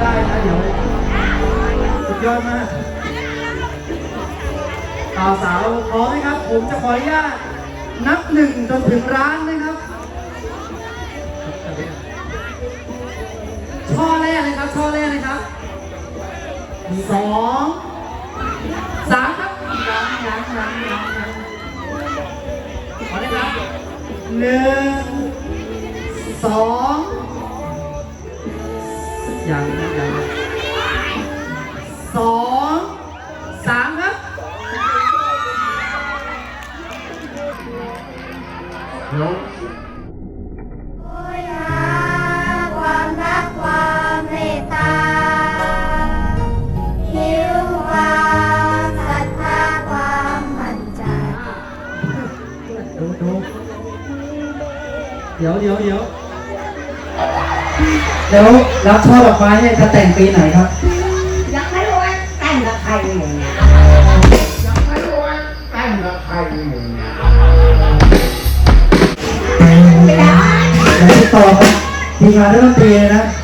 ได้นะเดี๋ยอดมากสาวสาวพร้อมไหมครับ ผมจะขออนุญาตนับหนึ่งจนถึงร้านนะครับช่อแรกเลยครับช่อแรกเลยครับสองสามครับยังยังยังยังยังขอได้ครับหนึ่งสอง ยังยังสองสามครับเดี๋ยวโอย แล้วรับช่อดอกไม้เนี่ยจะแต่งปีไหนครับ ยังไม่รู้ว่าแต่งกับใครเลยเนี่ยยังไม่รู้ว่าแต่งกับใครอยู่เนี่ยไม่ได้แล้วติดต่อครับทีมงานเล่นดนตรีเลยนะยังไม่มีอ